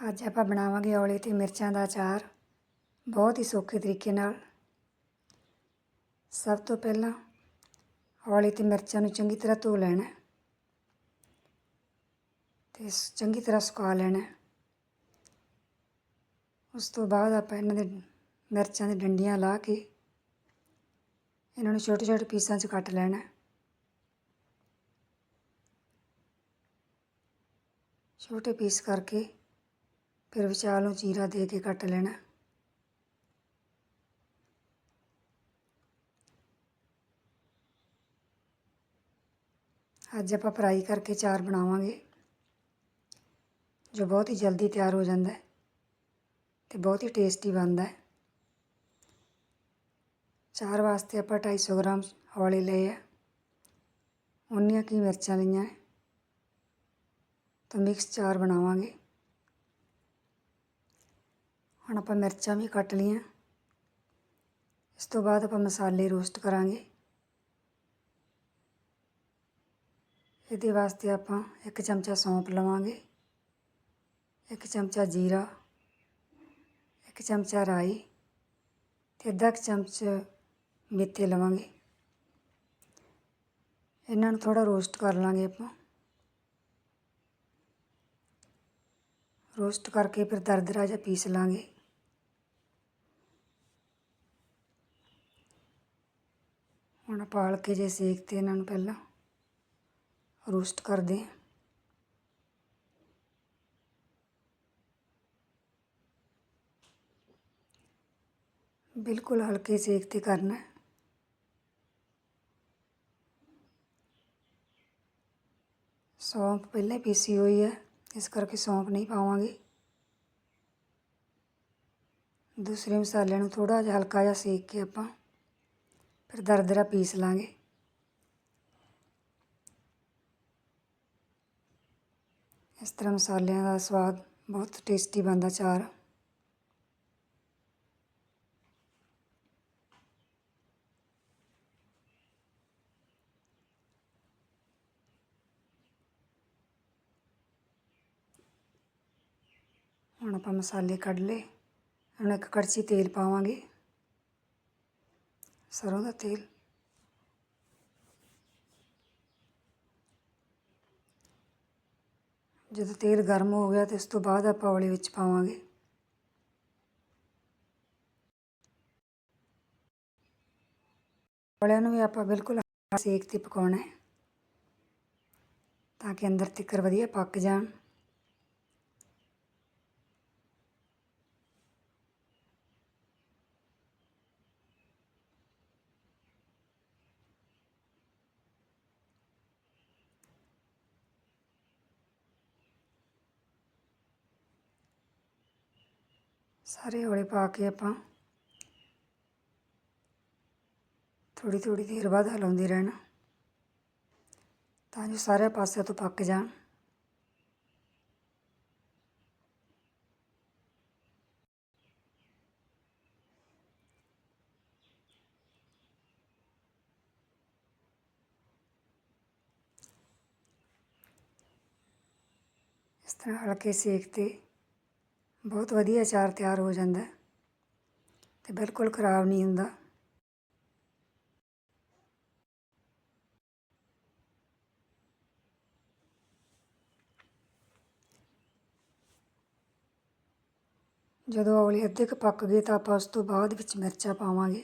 ਅੱਜ ਆਪਾਂ ਬਣਾਵਾਂਗੇ ਔਲੇ ਅਤੇ ਮਿਰਚਾਂ ਦਾ ਅਚਾਰ, ਬਹੁਤ ਹੀ ਸੌਖੇ ਤਰੀਕੇ ਨਾਲ। ਸਭ ਤੋਂ ਪਹਿਲਾਂ ਔਲੇ ਅਤੇ ਮਿਰਚਾਂ ਨੂੰ ਚੰਗੀ ਤਰ੍ਹਾਂ ਧੋ ਲੈਣਾ ਅਤੇ ਚੰਗੀ ਤਰ੍ਹਾਂ ਸੁਕਾ ਲੈਣਾ ਉਸ ਤੋਂ ਬਾਅਦ ਆਪਾਂ ਇਹਨਾਂ ਦੇ ਮਿਰਚਾਂ ਦੇ ਡੰਡੀਆਂ ਲਾ ਕੇ ਇਹਨਾਂ ਨੂੰ ਛੋਟੇ ਛੋਟੇ ਪੀਸਾਂ 'ਚ ਕੱਟ ਲੈਣਾ ਛੋਟੇ ਪੀਸ ਕਰਕੇ ਫਿਰ ਵਿਚਾਲੋਂ ਚੀਰਾ ਦੇ ਕੇ ਕੱਟ ਲੈਣਾ। ਅੱਜ ਆਪਾਂ ਫਰਾਈ ਕਰਕੇ ਚਾਰ ਬਣਾਵਾਂਗੇ, ਜੋ ਬਹੁਤ ਹੀ ਜਲਦੀ ਤਿਆਰ ਹੋ ਜਾਂਦਾ ਹੈ ਤੇ ਬਹੁਤ ਹੀ ਟੇਸਟੀ ਬਣਦਾ ਹੈ। ਚਾਰ ਵਾਸਤੇ ਆਪਾਂ 250 ਗ੍ਰਾਮ ਹੌਲੇ ਲਏ ਆ। ਉਨੀਆਂ ਕੀ ਮਿਰਚਾਂ ਲਈਆਂ ਤਾਂ ਮਿਕਸ ਚਾਰ ਬਣਾਵਾਂਗੇ। ਹੁਣ ਆਪਾਂ ਮਿਰਚਾਂ ਵੀ ਕੱਟ ਲਈਆਂ। ਇਸ ਤੋਂ ਬਾਅਦ ਆਪਾਂ ਮਸਾਲੇ ਰੋਸਟ ਕਰਾਂਗੇ। ਇਹਦੇ ਵਾਸਤੇ ਆਪਾਂ ਇੱਕ ਚਮਚਾ ਸੌਂਫ ਲਵਾਂਗੇ। ਇੱਕ ਚਮਚਾ ਜੀਰਾ। ਇੱਕ ਚਮਚਾ ਰਾਈ। ਤੇ ਅੱਧਾ ਕੁ ਚਮਚ ਮੇਥੇ ਲਵਾਂਗੇ। ਇਹਨਾਂ ਨੂੰ ਥੋੜਾ ਰੋਸਟ ਕਰ ਲਾਂਗੇ ਆਪਾਂ। ਰੋਸਟ ਕਰਕੇ ਫਿਰ ਦਰਦਰਾ ਜਿਹਾ ਪੀਸ ਲਾਂਗੇ। ਹੁਣ ਪਾਲ ਕੇ ਜੇ ਸੇਕ ਤੇ ਇਹਨਾਂ ਨੂੰ ਪਹਿਲਾਂ ਰੋਸਟ ਕਰਦੇ ਹਾਂ। ਬਿਲਕੁਲ ਹਲਕੇ ਸੇਕ ਤੇ ਕਰਨਾ ਸੌਂਫ ਪਹਿਲਾਂ ਪੀਸੀ ਹੋਈ ਹੈ, ਇਸ ਕਰਕੇ ਸੌਂਫ ਨਹੀਂ ਪਾਵਾਂਗੇ। ਦੂਸਰੇ ਮਸਾਲੇ ਨੂੰ ਥੋੜਾ ਜਿਹਾ ਹਲਕਾ ਜਿਹਾ ਸੇਕ ਕੇ ਆਪਾਂ ਫਿਰ ਦਰਦਰਾ ਪੀਸ ਲਾਂਗੇ। ਇਸ ਤਰ੍ਹਾਂ ਮਸਾਲਿਆਂ ਦਾ ਸਵਾਦ ਬਹੁਤ ਟੇਸਟੀ ਬਣਦਾ ਚਾਰ ਹੁਣ ਆਪਾਂ ਮਸਾਲੇ ਕੱਢ ਲਏ। ਹੁਣ ਇੱਕ ਕੜਛੀ ਤੇਲ ਪਾਵਾਂਗੇ। ਸਰੋਂ ਦਾ ਤੇਲ। ਜਦੋਂ ਤੇਲ ਗਰਮ ਹੋ ਗਿਆ ਤੇ ਉਸ ਤੋਂ ਬਾਅਦ ਆਪਾਂ ਔਲੇ ਵਿੱਚ ਪਾਵਾਂਗੇ। ਔਲਿਆਂ ਨੂੰ ਵੀ ਆਪਾਂ ਬਿਲਕੁਲ ਸੇਕ ਤੇ ਪਕਾਉਣਾ ਹੈ, ਤਾਂ ਕਿ ਅੰਦਰ ਤੱਕ ਵਧੀਆ ਪੱਕ ਜਾਣ। ਸਾਰੇ ਔਲੇ ਪਾ ਕੇ ਆਪਾਂ ਥੋੜੀ ਥੋੜੀ ਦੇਰ ਬਾਅਦ ਹਲਾਉਂਦੇ ਰਹਿਣਾ। ਤਾਂ ਜੋ ਸਾਰੇ ਪਾਸੇ ਤੋਂ ਪੱਕ ਜਾਣ। ਇਸ ਤਰ੍ਹਾਂ ਹਲਕੇ ਸੇਕ ਤੇ ਬਹੁਤ ਵਧੀਆ ਅਚਾਰ ਤਿਆਰ ਹੋ ਜਾਂਦਾ ਅਤੇ ਬਿਲਕੁਲ ਖਰਾਬ ਨਹੀਂ ਹੁੰਦਾ। ਜਦੋਂ ਔਲੇ ਅੱਧੇ ਕੁ ਪੱਕ ਗਏ ਤਾਂ ਆਪਾਂ ਉਸ ਤੋਂ ਬਾਅਦ ਵਿੱਚ ਮਿਰਚਾਂ ਪਾਵਾਂਗੇ।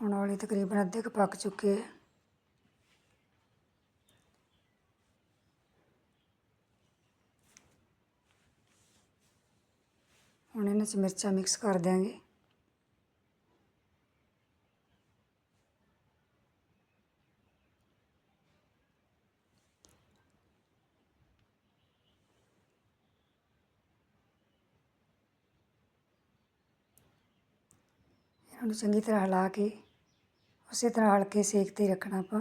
ਹੁਣ ਔਲੇ ਤਕਰੀਬਨ ਅੱਧੇ ਕੁ ਪੱਕ ਚੁੱਕੇ ਹੈ ਹੁਣ ਇਹਨਾਂ 'ਚ ਮਿਰਚਾਂ ਮਿਕਸ ਕਰ ਦਿਆਂਗੇ। ਇਹਨਾਂ ਨੂੰ ਚੰਗੀ ਤਰ੍ਹਾਂ ਹਿਲਾ ਕੇ ਉਸੇ ਤਰ੍ਹਾਂ ਹਲਕੇ ਸੇਕ ਤੇ ਰੱਖਣਾ ਆਪਾਂ।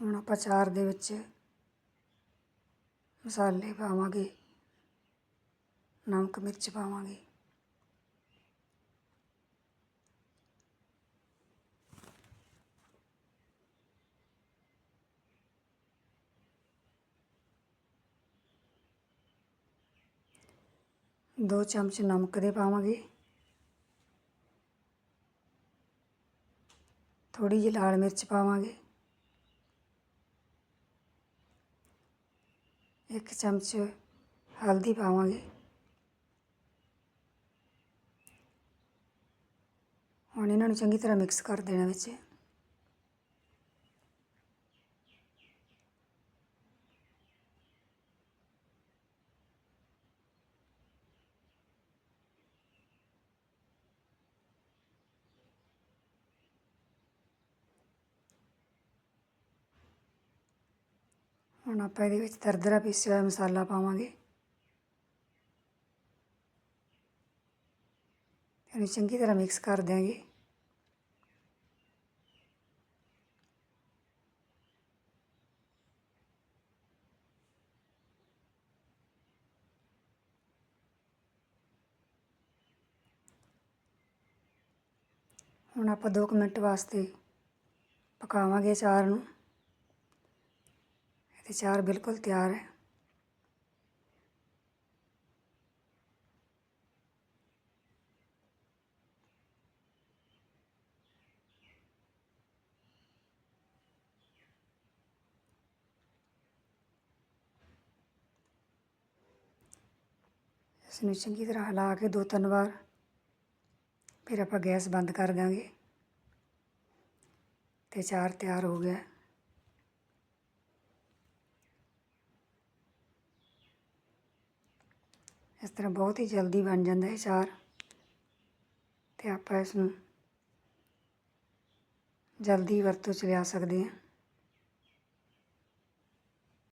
ਹੁਣ ਆਪਾਂ ਚਾਰ ਦੇ ਵਿੱਚ ਮਸਾਲੇ ਪਾਵਾਂਗੇ, ਨਮਕ, ਮਿਰਚ ਪਾਵਾਂਗੇ। ਦੋ ਚਮਚ ਨਮਕ ਦੇ ਪਾਵਾਂਗੇ। ਥੋੜੀ ਜਿਹੀ ਲਾਲ ਮਿਰਚ ਪਾਵਾਂਗੇ। ਇੱਕ ਚਮਚ ਹਲਦੀ ਪਾਵਾਂਗੇ। ਹੁਣ ਇਹਨਾਂ ਨੂੰ ਚੰਗੀ ਤਰ੍ਹਾਂ ਮਿਕਸ ਕਰ ਦੇਣਾ ਵਿੱਚ। ਹੁਣ ਆਪਾਂ ਇਹਦੇ ਵਿੱਚ ਦਰਦਰਾ ਪੀਸਿਆ ਹੋਇਆ ਮਸਾਲਾ ਪਾਵਾਂਗੇ। ਇਹਨੂੰ ਚੰਗੀ ਤਰ੍ਹਾਂ ਮਿਕਸ ਕਰ ਦਿਆਂਗੇ। ਹੁਣ ਆਪਾਂ 2 ਮਿੰਟ ਵਾਸਤੇ ਪਕਾਵਾਂਗੇ ਅਚਾਰ ਨੂੰ। ਤੇ ਚਾਰ ਬਿਲਕੁਲ ਤਿਆਰ ਹੈ ਇਸ ਨੂੰ ਚੰਗੀ ਤਰ੍ਹਾਂ ਹਿਲਾ ਕੇ ਦੋ ਤਿੰਨ ਵਾਰ ਫਿਰ ਆਪਾਂ ਗੈਸ ਬੰਦ ਕਰ ਦਾਂਗੇ ਤੇ ਚਾਰ ਤਿਆਰ ਹੋ ਗਿਆ ਇਸ ਤਰ੍ਹਾਂ ਬਹੁਤ ਹੀ ਜਲਦੀ ਬਣ ਜਾਂਦਾ ਹੈ ਚਾਰ ਤੇ ਆਪਾਂ ਇਸ ਨੂੰ ਜਲਦੀ ਵਰਤੋਂ ਚ ਲਿਆ ਸਕਦੇ ਹਾਂ।